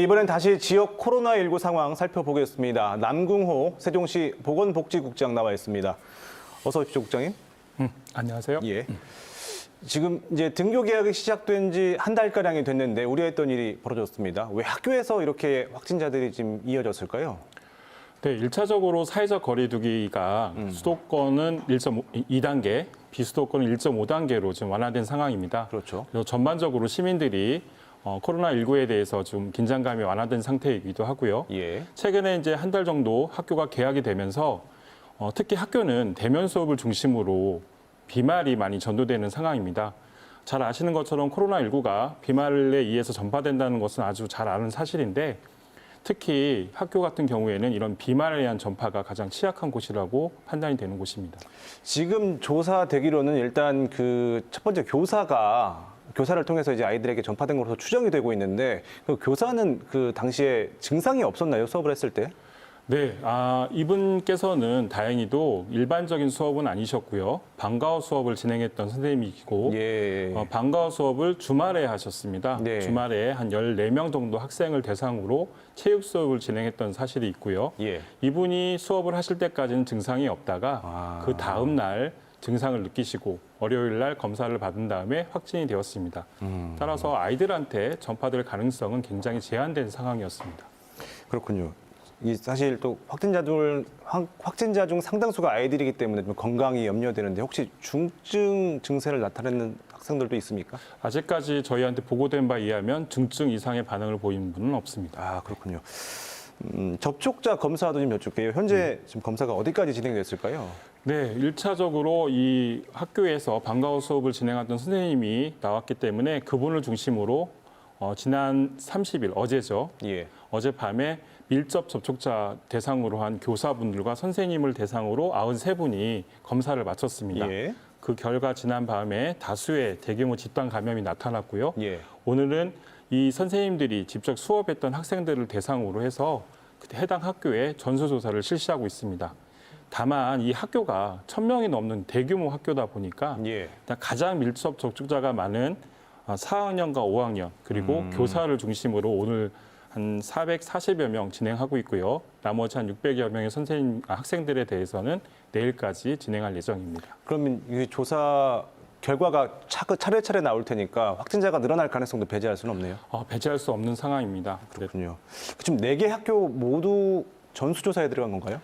이번엔 다시 지역 코로나19 상황 살펴보겠습니다. 남궁호 세종시 보건복지국장 나와 있습니다. 어서 오십시오, 국장님. 안녕하세요. 예. 지금 이제 등교 계약이 시작된 지 한 달가량이 됐는데 우려했던 일이 벌어졌습니다. 왜 학교에서 이렇게 확진자들이 지금 이어졌을까요? 네, 1차적으로 사회적 거리두기가 음. 수도권은 1.2단계, 비수도권은 1.5단계로 지금 완화된 상황입니다. 그렇죠. 그래서 전반적으로 시민들이 어, 코로나19에 대해서 좀 긴장감이 완화된 상태이기도 하고요. 예. 최근에 이제 한 달 정도 학교가 개학이 되면서 어, 특히 학교는 대면 수업을 중심으로 비말이 많이 전도되는 상황입니다. 잘 아시는 것처럼 코로나19가 비말에 의해서 전파된다는 것은 아주 잘 아는 사실인데 특히 학교 같은 경우에는 이런 비말에 의한 전파가 가장 취약한 곳이라고 판단이 되는 곳입니다. 지금 조사되기로는 일단 그 첫 번째 교사가 교사를 통해서 이제 아이들에게 전파된 것으로 추정이 되고 있는데 그 교사는 그 당시에 증상이 없었나요? 수업을 했을 때? 네, 아, 이분께서는 다행히도 일반적인 수업은 아니셨고요. 방과후 수업을 진행했던 선생님이고 예. 어, 방과후 수업을 주말에 하셨습니다. 네. 주말에 한 14명 정도 학생을 대상으로 체육 수업을 진행했던 사실이 있고요. 예. 이분이 수업을 하실 때까지는 증상이 없다가 아. 그 다음 날 증상을 느끼시고 월요일 날 검사를 받은 다음에 확진이 되었습니다. 음. 따라서 아이들한테 전파될 가능성은 굉장히 제한된 상황이었습니다. 그렇군요. 이 사실 또 확진자들 확- 확진자 중 상당수가 아이들이기 때문에 좀 건강이 염려되는데 혹시 중증 증세를 나타내는 학생들도 있습니까? 아직까지 저희한테 보고된 바에 의하면 중증 이상의 반응을 보이는 분은 없습니다. 아 그렇군요. 음, 접촉자 검사도 좀 여쭐게요. 현재 지금 검사가 어디까지 진행됐을까요? 네, 일차적으로이 학교에서 방과후 수업을 진행하던 선생님이 나왔기 때문에 그분을 중심으로 어, 지난 30일 어제죠. 예. 어젯밤에 밀접 접촉자 대상으로 한 교사분들과 선생님을 대상으로 93분이 검사를 마쳤습니다. 예. 그 결과 지난 밤에 다수의 대규모 집단 감염이 나타났고요. 예. 오늘은 이 선생님들이 직접 수업했던 학생들을 대상으로 해서 해당 학교에 전수조사를 실시하고 있습니다. 다만 이 학교가 천 명이 넘는 대규모 학교다 보니까 예. 가장 밀접 접촉자가 많은 아, 4학년과 5학년 그리고 음. 교사를 중심으로 오늘 한 440여 명 진행하고 있고요. 나머지 한 600여 명의 선생님 아, 학생들에 대해서는 내일까지 진행할 예정입니다. 그러면 이 조사 결과가 차, 차례차례 나올 테니까 확진자가 늘어날 가능성도 배제할 수는 없네요. 아, 배제할 수 없는 상황입니다. 네. 그렇군요. 지금 네 개 학교 모두 전수조사에 들어간 건가요?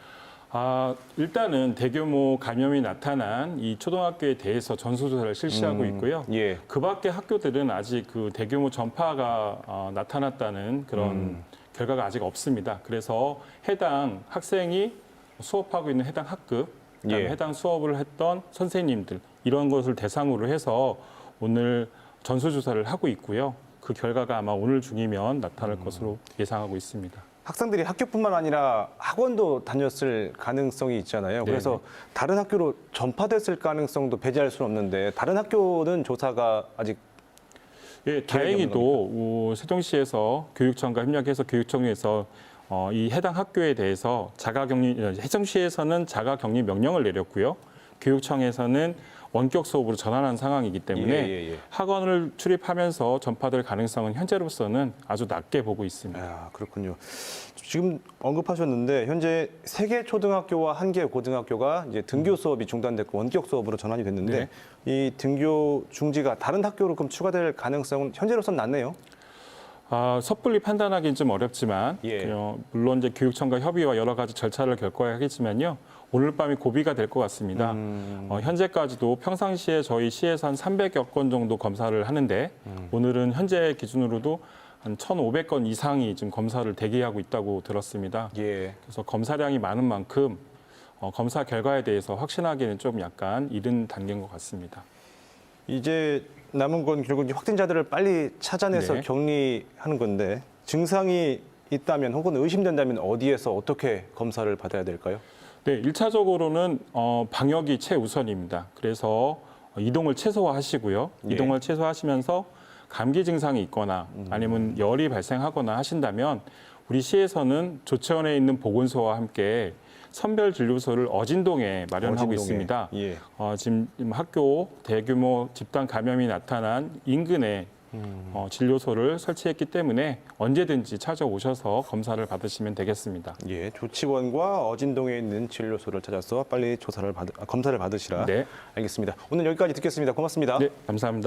아, 일단은 대규모 감염이 나타난 이 초등학교에 대해서 전수조사를 실시하고 음, 있고요. 예. 그 밖에 학교들은 아직 그 대규모 전파가 어, 나타났다는 그런 음. 결과가 아직 없습니다. 그래서 해당 학생이 수업하고 있는 해당 학급, 그다음에 예. 해당 수업을 했던 선생님들 이런 것을 대상으로 해서 오늘 전수조사를 하고 있고요. 그 결과가 아마 오늘 중이면 나타날 음. 것으로 예상하고 있습니다. 학생들이 학교뿐만 아니라 학원도 다녔을 가능성이 있잖아요. 네, 그래서 다른 학교로 전파됐을 가능성도 배제할 수는 없는데 다른 학교는 조사가 아직 예, 다행히도 어, 세종시에서 교육청과 협력해서 교육청에서 어, 이 해당 학교에 대해서 자가격리 어, 해성시에서는 자가격리 명령을 내렸고요. 교육청에서는 원격 수업으로 전환한 상황이기 때문에 예, 예, 예. 학원을 출입하면서 전파될 가능성은 현재로서는 아주 낮게 보고 있습니다. 아, 그렇군요. 지금 언급하셨는데 현재 세 개 초등학교와 한 개 고등학교가 이제 등교 수업이 중단됐고 원격 수업으로 전환이 됐는데 이 등교 중지가 다른 학교로 그럼 추가될 가능성은 현재로서는 낮네요. 아, 섣불리 판단하기는 좀 어렵지만 예. 어, 물론 이제 교육청과 협의와 여러 가지 절차를 겪어야 하겠지만요. 오늘 밤이 고비가 될 것 같습니다. 음. 어, 현재까지도 평상시에 저희 시에서 한 300여 건 정도 검사를 하는데 음. 오늘은 현재 기준으로도 한 1,500건 이상이 지금 검사를 대기하고 있다고 들었습니다. 예. 그래서 검사량이 많은 만큼 어, 검사 결과에 대해서 확신하기는 좀 약간 이른 단계인 것 같습니다. 이제 남은 건 결국 확진자들을 빨리 찾아내서 네. 격리하는 건데 증상이 있다면 혹은 의심된다면 어디에서 어떻게 검사를 받아야 될까요? 네, 일차적으로는 어, 방역이 최우선입니다. 그래서 어, 이동을 최소화하시고요. 예. 이동을 최소화하시면서 감기 증상이 있거나 아니면 열이 발생하거나 하신다면 우리 시에서는 조치원에 있는 보건소와 함께 선별 진료소를 어진동에 마련하고 어진동에. 있습니다. 예. 어, 지금 학교 대규모 집단 감염이 나타난 인근에 어, 진료소를 설치했기 때문에 언제든지 찾아오셔서 검사를 받으시면 되겠습니다. 예, 조치원과 어진동에 있는 진료소를 찾아서 빨리 조사를 받, 아, 검사를 받으시라. 네. 알겠습니다. 오늘 여기까지 듣겠습니다. 고맙습니다. 네, 감사합니다.